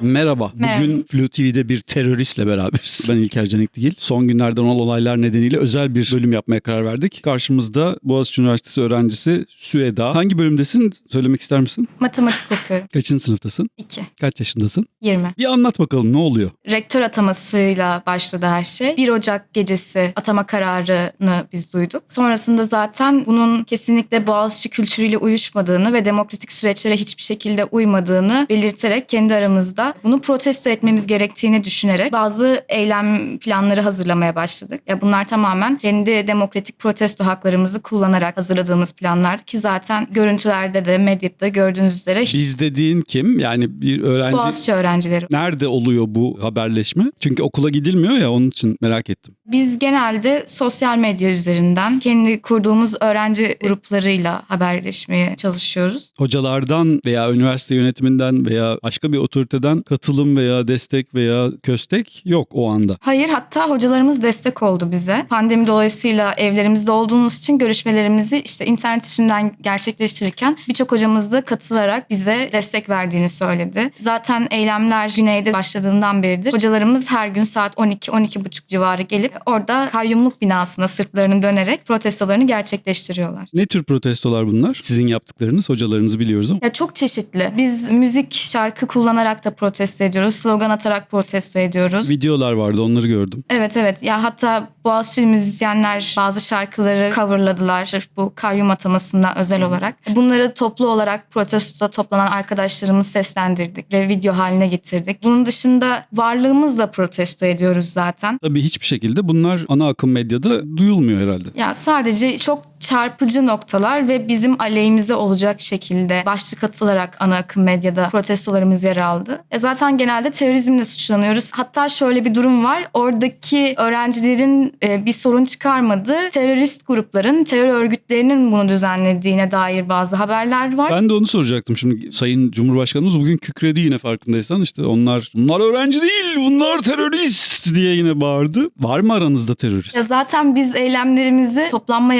Merhaba. Merhaba. Bugün Flu TV'de bir teröristle beraberiz. Ben İlker Canikligil. Son günlerden olan olaylar nedeniyle özel bir bölüm yapmaya karar verdik. Karşımızda Boğaziçi Üniversitesi öğrencisi Süeda. Hangi bölümdesin? Söylemek ister misin? Matematik okuyorum. Kaçıncı sınıftasın? 2. Kaç yaşındasın? 20. Bir anlat bakalım ne oluyor? Rektör atamasıyla başladı her şey. 1 Ocak gecesi atama kararını biz duyduk. Sonrasında zaten bunun kesinlikle Boğaziçi kültürüyle uyuşmadığını ve demokratik süreçlere hiçbir şekilde uymadığını belirterek kendi aramızda bunu protesto etmemiz gerektiğini düşünerek bazı eylem planları hazırlamaya başladık. Ya bunlar tamamen kendi demokratik protesto haklarımızı kullanarak hazırladığımız planlardı ki zaten görüntülerde de medyada gördüğünüz üzere hiç Biz dediğin kim? Yani bir öğrenci... Boğaziçi öğrencileri Nerede oluyor bu haberleşme? Çünkü okula gidilmiyor ya onun için merak ettim. Biz genelde sosyal medya üzerinden kendi kurduğumuz öğrenci gruplarıyla haberleşmeye çalışıyoruz. Hocalardan veya üniversite yönetiminden veya başka bir otoriteden katılım veya destek veya köstek yok o anda. Hayır hatta hocalarımız destek oldu bize. Pandemi dolayısıyla evlerimizde olduğumuz için görüşmelerimizi işte internet üstünden gerçekleştirirken birçok hocamız da katılarak bize destek verdiğini söyledi. Zaten eylemler Güney'de başladığından beridir. Hocalarımız her gün saat 12-12.30 civarı gelip orada kayyumluk binasına sırtlarını dönerek protestolarını gerçekleştiriyorlar. Ne tür protestolar bunlar? Sizin yaptıklarınız, hocalarınızı biliyoruz ama. Ya çok çeşitli. Biz müzik, şarkı kullanarak da protesto ediyoruz. Slogan atarak protesto ediyoruz. Videolar vardı onları gördüm. Evet evet. Ya hatta Boğaziçi müzisyenler bazı şarkıları coverladılar. Sırf bu kayyum atamasına özel olarak. Bunları toplu olarak protestoda toplanan arkadaşlarımız seslendirdik ve video haline getirdik. Bunun dışında varlığımızla protesto ediyoruz zaten. Tabii hiçbir şekilde bunlar ana akım medyada duyulmuyor herhalde. Ya sadece çok çarpıcı noktalar ve bizim aleyhimize olacak şekilde başlık atılarak ana akım medyada protestolarımız yer aldı. E zaten genelde terörizmle suçlanıyoruz. Hatta şöyle bir durum var. Oradaki öğrencilerin e, bir sorun çıkarmadığı terörist grupların, terör örgütlerinin bunu düzenlediğine dair bazı haberler var. Ben de onu soracaktım şimdi Sayın Cumhurbaşkanımız bugün kükredi yine farkındaysan işte onlar bunlar öğrenci değil bunlar terörist diye yine bağırdı. Var mı aranızda terörist? Ya zaten biz eylemlerimizi toplanma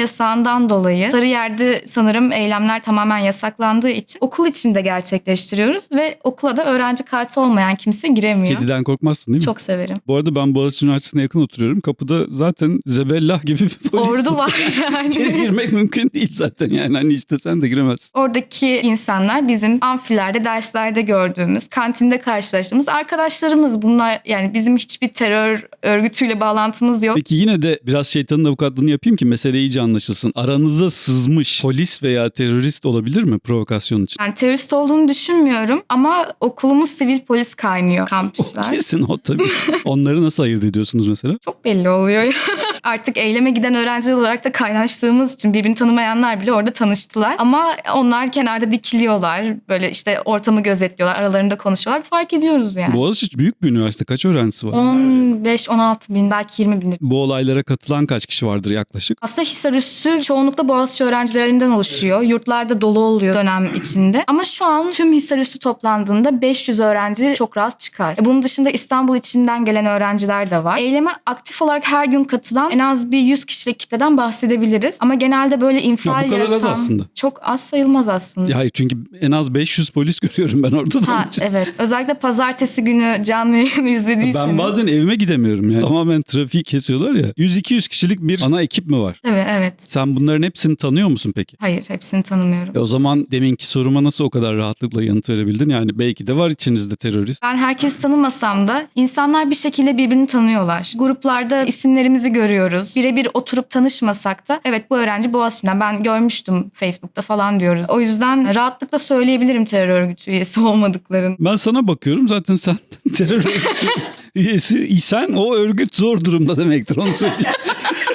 yasağından dolayı Sarıyer'de sanırım eylemler tamamen yasaklandığı için okul içinde gerçekleştiriyoruz ve okula da öğrenci kartı olmayan kimse giremiyor. Kediden korkmazsın değil mi? Çok severim. Bu arada ben Boğaziçi Üniversitesi'ne yakın oturuyorum. Kapıda zaten zebellah gibi bir polis. Ordu var İçeri yani. girmek mümkün değil zaten yani hani istesen de giremezsin. Oradaki insanlar bizim amfilerde, derslerde gördüğümüz, kantinde karşılaştığımız arkadaşlarımız. Bunlar yani bizim hiçbir terör örgütüyle bağlantımız yok. Peki yine de biraz şeytanın avukatlığını yapayım ki mesele iyice anlaşılsın. Aranıza sızmış polis veya terörist olabilir mi provokasyon için? Yani terörist olduğunu düşünmüyorum ama okulumuz sivil polis kaynıyor kampüsler. Kesin o tabii. Onları nasıl ayırt ediyorsunuz mesela? Çok belli oluyor. Artık eyleme giden öğrenciler olarak da kaynaştığımız için birbirini tanımayanlar bile orada tanıştılar. Ama onlar kenarda dikiliyorlar. Böyle işte ortamı gözetliyorlar. Aralarında konuşuyorlar. Fark ediyoruz yani. Boğaziçi büyük bir üniversite. Kaç öğrencisi var? 15-16 bin belki 20 bindir. Bu olaylara katılan kaç kişi vardır yaklaşık? Aslında Hisarüstü çoğunlukla Boğaziçi öğrencilerinden oluşuyor. Yurtlarda dolu oluyor dönem içinde. Ama şu an tüm Hisarüstü toplandığında 500 öğrenci çok rahat çıkar. E, Bunun dışında İstanbul içinden gelen öğrenciler de var. Eyleme aktif olarak her gün katılan en az bir 100 kişilik kitleden bahsedebiliriz. Ama genelde böyle infial Ya kadar az yaratan- aslında. Çok az sayılmaz aslında. Ya hayır, çünkü en az 500 polis görüyorum ben orada Ha, evet. Özellikle pazartesi günü canlı yayını izlediyseniz. Ben bazen evime gidemiyorum yani. Tamamen trafiği kesiyorlar ya. 100-200 kişilik bir ana ekip mi var? Tabii evet. Sen bunların hepsini tanıyor musun peki? Hayır hepsini tanımıyorum. E o zaman deminki soruma nasıl o kadar rahatlıkla yanıt verebildin? Yani belki de var içinizde terörist. Ben herkes tanımasam da insanlar bir şekilde birbirini tanıyorlar. Gruplarda isimlerimizi görüyoruz. Birebir oturup tanışmasak da evet bu öğrenci Boğaziçi'nden ben görmüştüm Facebook'ta falan diyoruz. O yüzden rahatlıkla söyleyebilirim terör örgütü üyesi olmadıklarını. Ben sana bakıyorum zaten sen terör örgütü üyesi isen o örgüt zor durumda demektir onu söyleyeyim.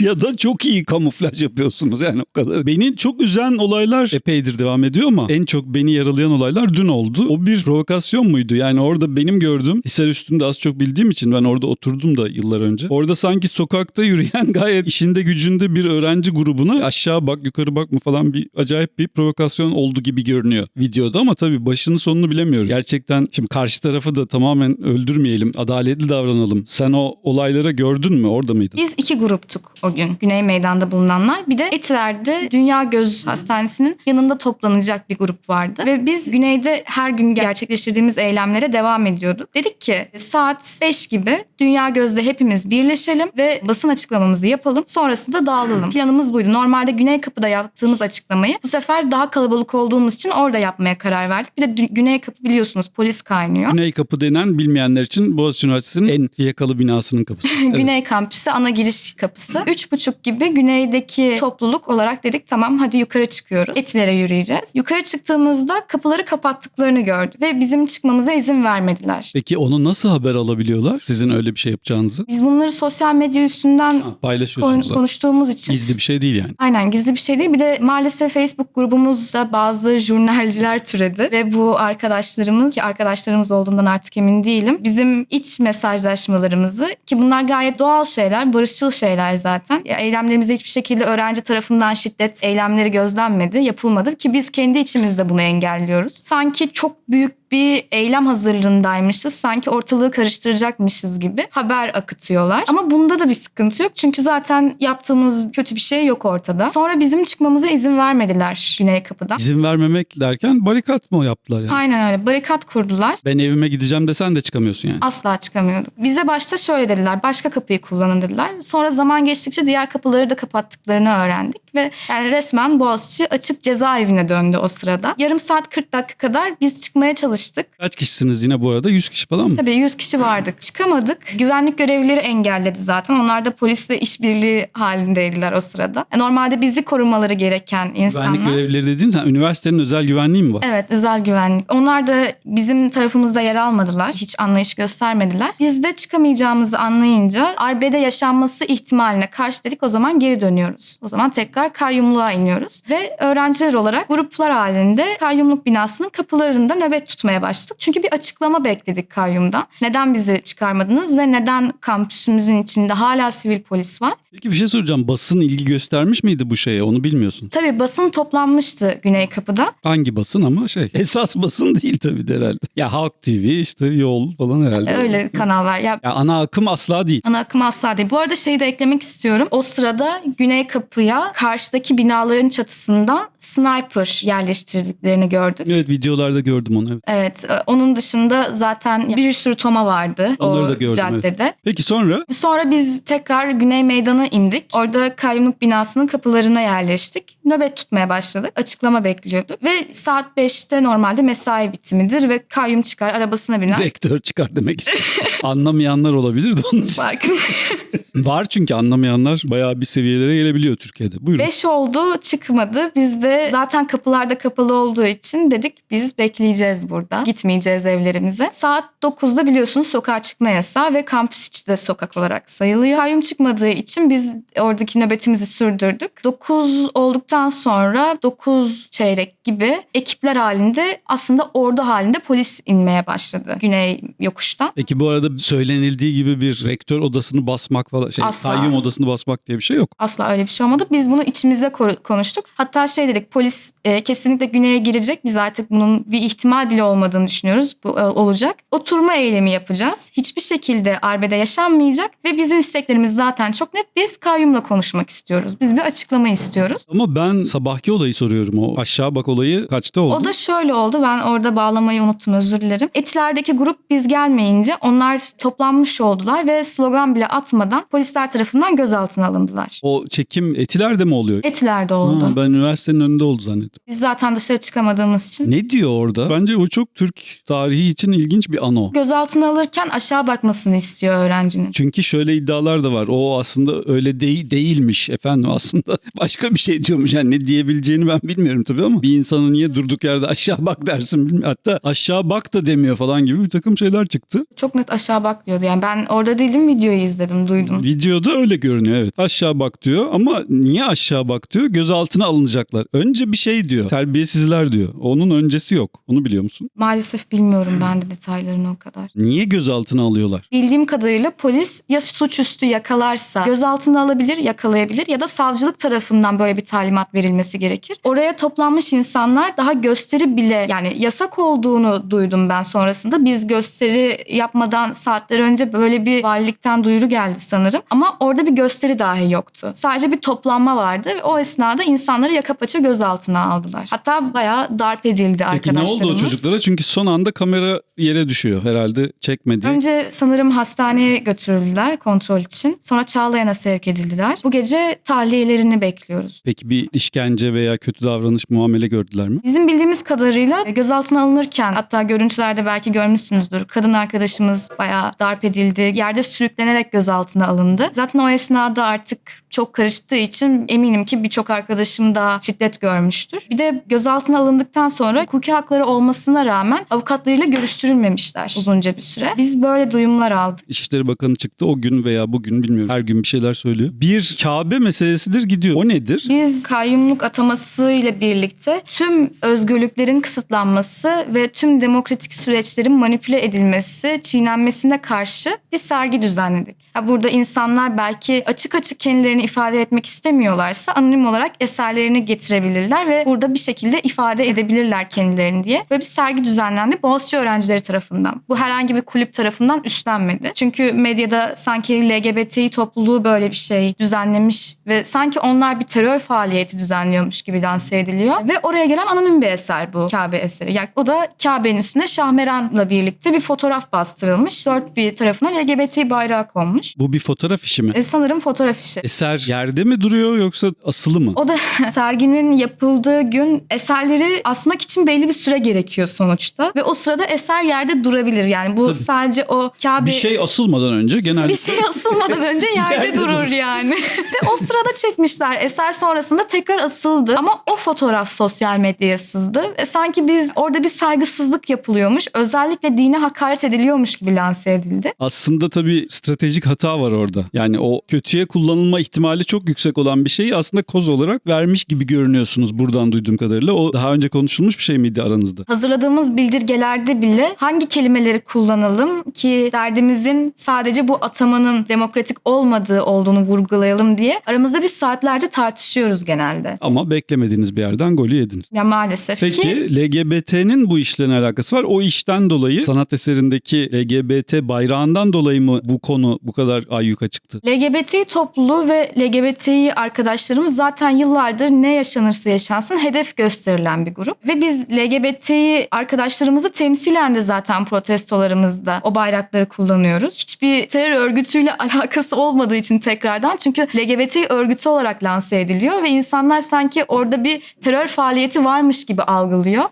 ya da çok iyi kamuflaj yapıyorsunuz yani o kadar. Beni çok üzen olaylar epeydir devam ediyor ama en çok beni yaralayan olaylar dün oldu. O bir provokasyon muydu? Yani orada benim gördüğüm Hisar üstünde az çok bildiğim için ben orada oturdum da yıllar önce. Orada sanki sokakta yürüyen gayet işinde gücünde bir öğrenci grubuna aşağı bak yukarı bakma falan bir acayip bir provokasyon oldu gibi görünüyor videoda ama tabii başını sonunu bilemiyoruz. Gerçekten şimdi karşı tarafı da tamamen öldürmeyelim, adaletli davranalım. Sen o olaylara gördün mü? Orada mıydın? Biz iki gruptuk o o gün Güney Meydan'da bulunanlar. Bir de Etiler'de Dünya Göz Hastanesi'nin yanında toplanacak bir grup vardı. Ve biz Güney'de her gün gerçekleştirdiğimiz eylemlere devam ediyorduk. Dedik ki saat 5 gibi Dünya Göz'de hepimiz birleşelim ve basın açıklamamızı yapalım. Sonrasında dağılalım. Planımız buydu. Normalde Güney Kapı'da yaptığımız açıklamayı bu sefer daha kalabalık olduğumuz için orada yapmaya karar verdik. Bir de Güney Kapı biliyorsunuz polis kaynıyor. Güney Kapı denen bilmeyenler için Boğaziçi Üniversitesi'nin en yakalı binasının kapısı. Evet. Güney kampüsü ana giriş kapısı. Üç buçuk gibi güneydeki topluluk olarak dedik tamam hadi yukarı çıkıyoruz. Etilere yürüyeceğiz. Yukarı çıktığımızda kapıları kapattıklarını gördük ve bizim çıkmamıza izin vermediler. Peki onu nasıl haber alabiliyorlar? Sizin öyle bir şey yapacağınızı? Biz bunları sosyal medya üstünden Ha, paylaşıyorsunuz. konuştuğumuz için Gizli bir şey değil yani. Aynen gizli bir şey değil. Bir de maalesef Facebook grubumuzda bazı jurnalciler türedi ve bu arkadaşlarımız ki arkadaşlarımız olduğundan artık emin değilim. Bizim iç mesajlaşmalarımızı ki bunlar gayet doğal şeyler, barışçıl şeyler zaten. Ya, eylemlerimizde hiçbir şekilde öğrenci tarafından şiddet eylemleri gözlenmedi, yapılmadı ki biz kendi içimizde bunu engelliyoruz. Sanki çok büyük bir eylem hazırlığındaymışız. Sanki ortalığı karıştıracakmışız gibi haber akıtıyorlar. Ama bunda da bir sıkıntı yok. Çünkü zaten yaptığımız kötü bir şey yok ortada. Sonra bizim çıkmamıza izin vermediler Güney Kapı'dan. İzin vermemek derken barikat mı yaptılar yani? Aynen öyle. Barikat kurdular. Ben evime gideceğim desen de çıkamıyorsun yani. Asla çıkamıyorduk. Bize başta şöyle dediler. Başka kapıyı kullanın dediler. Sonra zaman geçtikçe diğer kapıları da kapattıklarını öğrendik. Ve yani resmen Boğaziçi açık cezaevine döndü o sırada. Yarım saat 40 dakika kadar biz çıkmaya çalıştık. Kaç kişisiniz yine bu arada? 100 kişi falan mı? Tabii 100 kişi vardık. Çıkamadık. Güvenlik görevlileri engelledi zaten. Onlar da polisle işbirliği halindeydiler o sırada. E, Normalde bizi korumaları gereken insanlar. Güvenlik görevlileri dediğin sen üniversitenin özel güvenliği mi var? Evet özel güvenlik. Onlar da bizim tarafımızda yer almadılar. Hiç anlayış göstermediler. Biz de çıkamayacağımızı anlayınca arbede yaşanması ihtimaline karşı dedik o zaman geri dönüyoruz. O zaman tekrar kayyumluğa iniyoruz. Ve öğrenciler olarak gruplar halinde kayyumluk binasının kapılarında nöbet tutmaya başladık. Çünkü bir açıklama bekledik kayyumdan. Neden bizi çıkarmadınız ve neden kampüsümüzün içinde hala sivil polis var? Peki bir şey soracağım. Basın ilgi göstermiş miydi bu şeye? Onu bilmiyorsun. Tabii basın toplanmıştı Güney Kapı'da. Hangi basın ama şey. Esas basın değil tabii de herhalde. Ya Halk TV işte Yol falan herhalde. Öyle kanallar. Ya Ya ana akım asla değil. Ana akım asla değil. Bu arada şeyi de eklemek istiyorum. O sırada Güney Kapı'ya karşıdaki binaların çatısından sniper yerleştirdiklerini gördük. Evet videolarda gördüm onu. Evet. Evet, e, onun dışında zaten bir sürü toma vardı Onları o da gördüm, caddede. Peki sonra Sonra biz tekrar Güney Meydan'a indik. Orada kayyumluk binasının kapılarına yerleştik. Nöbet tutmaya başladık. Açıklama bekliyorduk. Ve saat 5'te normalde mesai bitimidir ve kayyum çıkar arabasına biner. rektör çıkar demek istiyorum. Anlamayanlar olabilir de onun için. Var çünkü anlamayanlar bayağı bir seviyelere gelebiliyor Türkiye'de. Buyurun. 5 oldu çıkmadı. Biz de zaten kapılarda kapalı olduğu için dedik biz bekleyeceğiz burada. Gitmeyeceğiz evlerimize. Saat 9'da biliyorsunuz sokağa çıkma yasağı ve kampüs içi de sokak olarak sayılıyor. Kayyum çıkmadığı için biz oradaki nöbetimizi sürdürdük. 9 olduktan sonra 9 çeyrek gibi ekipler halinde aslında ordu halinde polis inmeye başladı güney yokuştan. Peki bu arada söylenildiği gibi bir rektör odasını basmak falan şey Asla. kayyum odasını basmak diye bir şey yok. Asla öyle bir şey olmadı. Biz bunu içimizde konuştuk. Hatta şey dedik polis e, kesinlikle güneye girecek. Biz artık bunun bir ihtimal bile olmadığını düşünüyoruz. Bu e, olacak. Oturma eylemi yapacağız. Hiçbir şekilde arbede yaşanmayacak ve bizim isteklerimiz zaten çok net. Biz kayyumla konuşmak istiyoruz. Biz bir açıklama istiyoruz. Ama ben sabahki olayı soruyorum. O aşağı bak olayı kaçta oldu? O da şöyle oldu. Ben orada bağlamayı unuttum özür dilerim. Etiler'deki grup biz gelmeyince onlar toplanmış oldular ve slogan bile atmadan polisler tarafından gözaltına alındılar. O çekim Etiler'de mi oluyor? Etiler'de oldu. Ha, ben üniversitenin önünde oldu zannettim. Biz zaten dışarı çıkamadığımız için. Ne diyor orada? Bence o çok Türk tarihi için ilginç bir ano. Gözaltına alırken aşağı bakmasını istiyor öğrencinin. Çünkü şöyle iddialar da var. O aslında öyle değil değilmiş efendim aslında. Başka bir şey diyormuş. Yani ne diyebileceğini ben bilmiyorum tabii ama bir insanı niye durduk yerde aşağı bak dersin bilmiyorum. Hatta aşağı bak da demiyor falan gibi bir takım şeyler çıktı. Çok net aşağı bak diyordu. Yani ben orada değildim videoyu izledim, duydum. Videoda öyle görünüyor evet. Aşağı bak diyor ama niye aşağı bak diyor? Gözaltına alınacaklar. Önce bir şey diyor. Terbiyesizler diyor. Onun öncesi yok. Onu biliyor musun? Maalesef bilmiyorum ben de detaylarını o kadar. Niye gözaltına alıyorlar? Bildiğim kadarıyla polis ya suçüstü yakalarsa gözaltına alabilir, yakalayabilir ya da savcılık tarafından böyle bir talimat verilmesi gerekir. Oraya toplanmış insanlar daha gösteri bile yani yasak olduğunu duydum ben sonrasında. Biz gösteri yapmadan saatler önce böyle bir valilikten duyuru geldi sanırım. Ama orada bir gösteri dahi yoktu. Sadece bir toplanma vardı ve o esnada insanları yaka paça gözaltına aldılar. Hatta bayağı darp edildi Peki ne arkadaşlarımız. oldu o çocuklara? Çünkü son anda kamera yere düşüyor herhalde çekmedi. Önce sanırım hastaneye götürüldüler kontrol için. Sonra Çağlayan'a sevk edildiler. Bu gece tahliyelerini bekliyoruz. Peki bir işkence veya kötü davranış muamele gördüler mi? Bizim bildiğimiz kadarıyla gözaltına alınırken hatta görüntülerde belki görmüşsünüzdür. Kadın arkadaşımız bayağı darp edildi. Yerde sürüklenerek gözaltına alındı. Zaten o esnada artık çok karıştığı için eminim ki birçok arkadaşım da şiddet görmüştür. Bir de gözaltına alındıktan sonra hukuki hakları olmasına rağmen avukatlarıyla görüştürülmemişler uzunca bir süre. Biz böyle duyumlar aldık. İçişleri Bakanı çıktı o gün veya bugün bilmiyorum. Her gün bir şeyler söylüyor. Bir Kabe meselesidir gidiyor. O nedir? Biz kayyumluk ataması ile birlikte tüm özgürlüklerin kısıtlanması ve tüm demokratik süreçlerin manipüle edilmesi, çiğnenmesine karşı bir sergi düzenledik. Ya burada insanlar belki açık açık kendilerini ifade etmek istemiyorlarsa anonim olarak eserlerini getirebilirler ve burada bir şekilde ifade edebilirler kendilerini diye. Böyle bir sergi düzenlendi Boğaziçi öğrencileri tarafından. Bu herhangi bir kulüp tarafından üstlenmedi. Çünkü medyada sanki LGBTİ topluluğu böyle bir şey düzenlemiş ve sanki onlar bir terör faaliyeti düzenliyormuş gibi lanse ediliyor. Ve oraya gelen anonim bir eser bu Kabe eseri. Yani o da Kabe'nin üstüne Şahmeran'la birlikte bir fotoğraf bastırılmış. Dört bir tarafına LGBT bayrağı konmuş. Bu bir fotoğraf işi mi? E, sanırım fotoğraf işi. Eser yerde mi duruyor yoksa asılı mı? O da serginin yapıldığı gün eserleri asmak için belli bir süre gerekiyor sonuçta. Ve o sırada eser yerde durabilir. Yani bu Tabii. sadece o Kabe... Bir şey asılmadan önce genelde bir şey asılmadan önce yerde Yerde durur yani. Ve o sırada çekmişler. Eser sonrasında tekrar asıldı. Ama o fotoğraf sosyal medyaya sızdı. Ve sanki biz orada bir saygısızlık yapılıyormuş. Özellikle dine hakaret ediliyormuş gibi lanse edildi. aslında tabii stratejik hata var orada. Yani o kötüye kullanılma ihtimali çok yüksek olan bir şeyi aslında koz olarak vermiş gibi görünüyorsunuz buradan duyduğum kadarıyla. O daha önce konuşulmuş bir şey miydi aranızda? Hazırladığımız bildirgelerde bile hangi kelimeleri kullanalım ki derdimizin sadece bu atamanın demokratik olmadığı olduğunu vurgulayalım diye aramızda biz saatlerce tartışıyoruz genelde. Ama beklemediğiniz bir yerden golü yediniz. Ya maalesef ki Peki LGBT'nin bu işle ne alakası var? O işten dolayı sanat eserindeki LGBT bayrağından dolayı mı bu konu bu kadar ayyuka çıktı? LGBT topluluğu ve LGBTİ arkadaşlarımız zaten yıllardır ne yaşanırsa yaşansın hedef gösterilen bir grup. Ve biz LGBTİ arkadaşlarımızı temsilen de zaten protestolarımızda o bayrakları kullanıyoruz. Hiçbir terör örgütüyle alakası olmadığı için tekrardan çünkü LGBT örgütü olarak lanse ediliyor ve insanlar sanki orada bir terör faaliyeti varmış gibi algılıyor.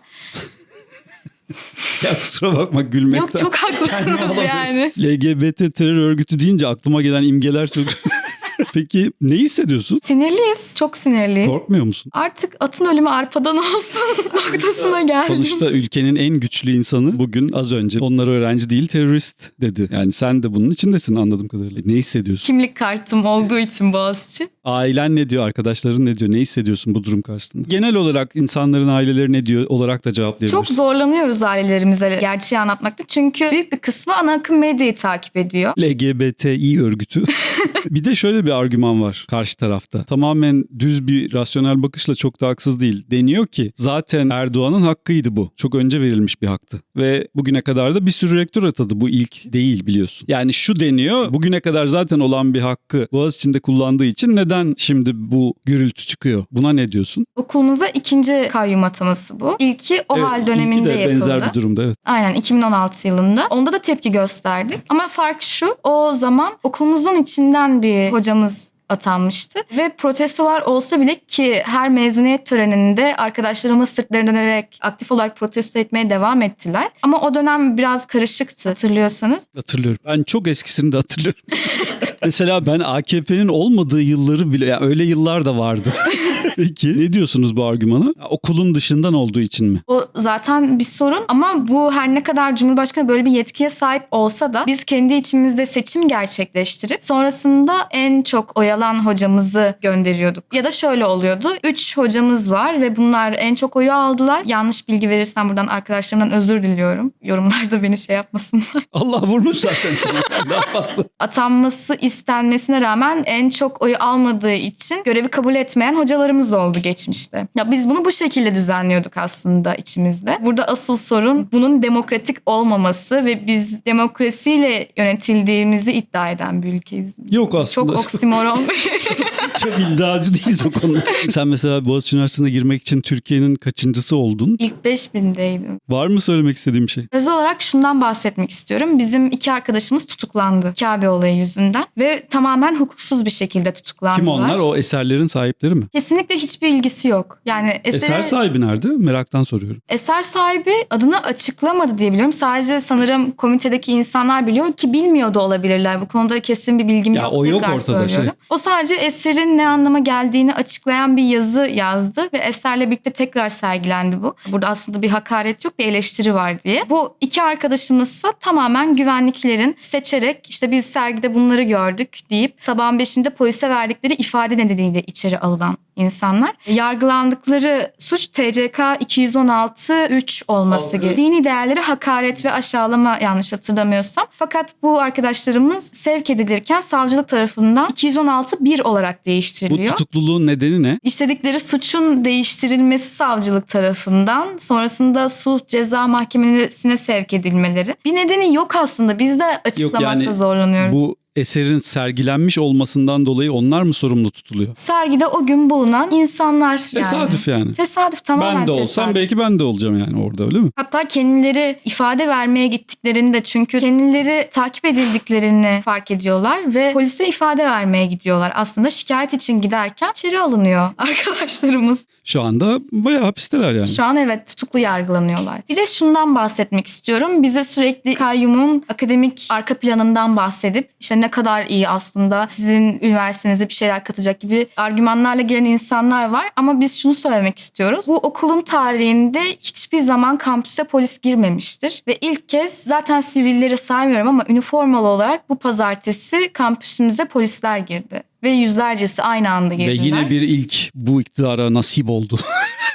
Ya kusura bakma gülmekten. Yok çok haklısınız yani. LGBT terör örgütü deyince aklıma gelen imgeler çok... Peki ne hissediyorsun? Sinirliyiz. Çok sinirliyiz. Korkmuyor musun? Artık atın ölümü arpadan olsun noktasına geldim. Sonuçta ülkenin en güçlü insanı bugün az önce onlar öğrenci değil terörist dedi. Yani sen de bunun içindesin anladığım kadarıyla. Ne hissediyorsun? Kimlik kartım olduğu için Boğaziçi. Ailen ne diyor, arkadaşların ne diyor, ne hissediyorsun bu durum karşısında? Genel olarak insanların aileleri ne diyor olarak da cevaplayabilirsin. Çok zorlanıyoruz ailelerimize gerçeği anlatmakta. Çünkü büyük bir kısmı ana akım medyayı takip ediyor. LGBTİ örgütü. bir de şöyle bir argüman var karşı tarafta. Tamamen düz bir rasyonel bakışla çok da haksız değil. Deniyor ki zaten Erdoğan'ın hakkıydı bu. Çok önce verilmiş bir haktı. Ve bugüne kadar da bir sürü rektör atadı. Bu ilk değil biliyorsun. Yani şu deniyor. Bugüne kadar zaten olan bir hakkı Boğaziçi'nde kullandığı için neden şimdi bu gürültü çıkıyor? Buna ne diyorsun? Okulumuza ikinci kayyum ataması bu. İlki o Evet, hal ilki döneminde de yapıldı. benzer bir durumda evet. Aynen 2016 yılında. Onda da tepki gösterdik. Ama fark şu o zaman okulumuzun içinden bir hocamız atanmıştı. Ve protestolar olsa bile ki her mezuniyet töreninde arkadaşlarımız sırtlarına dönerek aktif olarak protesto etmeye devam ettiler. Ama o dönem biraz karışıktı hatırlıyorsanız. Hatırlıyorum. Ben çok eskisini de hatırlıyorum. Mesela ben AKP'nin olmadığı yılları bile yani öyle yıllar da vardı. Peki ne diyorsunuz bu argümana? Okulun dışından olduğu için mi? O zaten bir sorun ama bu her ne kadar Cumhurbaşkanı böyle bir yetkiye sahip olsa da biz kendi içimizde seçim gerçekleştirip sonrasında en çok oy alan hocamızı gönderiyorduk. Ya da şöyle oluyordu. Üç hocamız var ve bunlar en çok oyu aldılar. Yanlış bilgi verirsem buradan arkadaşlarımdan özür diliyorum. Yorumlarda beni şey yapmasınlar. Allah vurmuş zaten sana. Daha fazla. Atanması istenmesine rağmen en çok oyu almadığı için görevi kabul etmeyen hocalarımız oldu geçmişte. Ya biz bunu bu şekilde düzenliyorduk aslında içimizde. Burada asıl sorun bunun demokratik olmaması ve biz demokrasiyle yönetildiğimizi iddia eden bir ülkeyiz. Yok aslında. Çok oksimoron. Çok iddiacı değiliz o konuda. Sen mesela Boğaziçi Üniversitesi'ne girmek için Türkiye'nin kaçıncısı oldun? İlk 5000'deydim. Var mı söylemek istediğim bir şey? Özel olarak şundan bahsetmek istiyorum. Bizim iki arkadaşımız tutuklandı Kabe olayı yüzünden ve tamamen hukuksuz bir şekilde tutuklandılar. Kim onlar? O eserlerin sahipleri mi? Kesinlikle hiçbir ilgisi yok. Yani esere, Eser sahibi nerede? Meraktan soruyorum. eser sahibi adını açıklamadı diye biliyorum. Sadece sanırım komitedeki insanlar biliyor ki bilmiyor da olabilirler. Bu konuda kesin bir bilgim Ya yok. o yok ortada, şey. söylüyorum. O sadece eserin ne anlama geldiğini açıklayan bir yazı yazdı ve eserle birlikte tekrar sergilendi bu. Burada aslında bir hakaret yok, bir eleştiri var diye. Bu iki arkadaşımızsa tamamen güvenliklerin seçerek işte biz sergide bunları gördük deyip sabahın beşinde polise verdikleri ifade nedeniyle içeri alınan insanlar. Yargılandıkları suç TCK 216 3 olması gerekiyor. Dini değerleri hakaret ve aşağılama yanlış hatırlamıyorsam. Fakat bu arkadaşlarımız sevk edilirken savcılık tarafından 216 1 olarak Bu değiştiriliyor. tutukluluğun nedeni ne? İşledikleri suçun değiştirilmesi savcılık tarafından sonrasında sulh ceza mahkemesine sevk edilmeleri. Bir nedeni yok aslında. Biz de açıklamakta yani zorlanıyoruz. Bu eserin sergilenmiş olmasından dolayı onlar mı sorumlu tutuluyor? Sergide o gün bulunan insanlar yani. Tesadüf yani. Tesadüf tamamen ben de olsam tesadüf. belki ben de olacağım yani orada öyle mi? Hatta kendileri ifade vermeye gittiklerinde çünkü kendileri takip edildiklerini fark ediyorlar ve polise ifade vermeye gidiyorlar. Aslında şikayet için giderken içeri alınıyor arkadaşlarımız. Şu anda bayağı hapisteler yani. Şu an evet tutuklu yargılanıyorlar. Bir de şundan bahsetmek istiyorum. Bize sürekli kayyumun akademik arka planından bahsedip işte ne kadar iyi aslında sizin üniversitenize bir şeyler katacak gibi argümanlarla giren insanlar var. Ama biz şunu söylemek istiyoruz. Bu okulun tarihinde hiçbir zaman kampüse polis girmemiştir. Ve ilk kez zaten sivilleri saymıyorum ama üniformalı olarak bu pazartesi kampüsümüze polisler girdi. Ve yüzlercesi aynı anda Ve girdiler. yine bir ilk bu iktidara nasip oldu.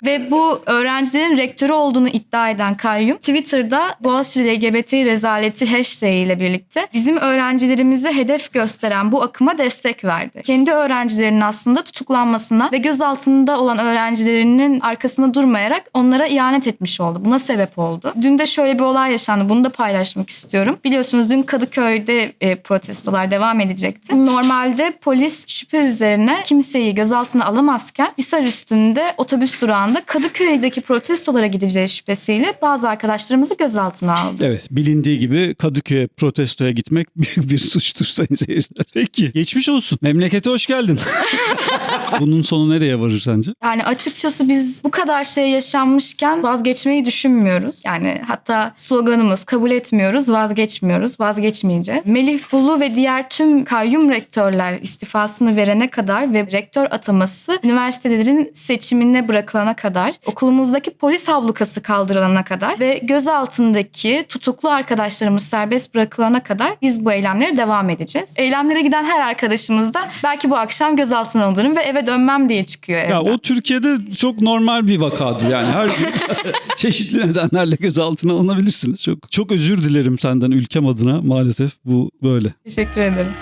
Ve bu öğrencilerin rektörü olduğunu iddia eden kayyum Twitter'da Boğaziçi LGBT rezaleti hashtag ile birlikte bizim öğrencilerimize hedef gösteren bu akıma destek verdi. Kendi öğrencilerinin aslında tutuklanmasına ve gözaltında olan öğrencilerinin arkasında durmayarak onlara ihanet etmiş oldu. Buna sebep oldu. Dün de şöyle bir olay yaşandı. Bunu da paylaşmak istiyorum. Biliyorsunuz dün Kadıköy'de e, protestolar devam edecekti. Normalde polis şüphe üzerine kimseyi gözaltına alamazken Hisar üstünde otobüs durağında Kadıköy'deki protestolara gideceği şüphesiyle bazı arkadaşlarımızı gözaltına aldı. evet bilindiği gibi Kadıköy'e protestoya gitmek büyük bir suçtur sayın seyirciler. Peki geçmiş olsun. Memlekete hoş geldin. Bunun sonu nereye varır sence? Yani açıkçası biz bu kadar şey yaşanmışken vazgeçmeyi düşünmüyoruz. Yani hatta sloganımız kabul etmiyoruz, vazgeçmiyoruz, vazgeçmeyeceğiz. Melih Bulu ve diğer tüm kayyum rektörler istifasını verene kadar ve rektör ataması üniversitelerin seçimine bırakılana kadar, okulumuzdaki polis ablukası kaldırılana kadar ve gözaltındaki tutuklu arkadaşlarımız serbest bırakılana kadar biz bu eylemlere devam edeceğiz. Eylemlere giden her arkadaşımız da belki bu akşam gözaltına alınırım ve eve dönmem diye çıkıyor evden. Ya o Türkiye'de çok normal bir vakadır yani her gün çeşitli nedenlerle gözaltına alınabilirsiniz. Çok çok özür dilerim senden ülkem adına maalesef bu böyle. Teşekkür ederim.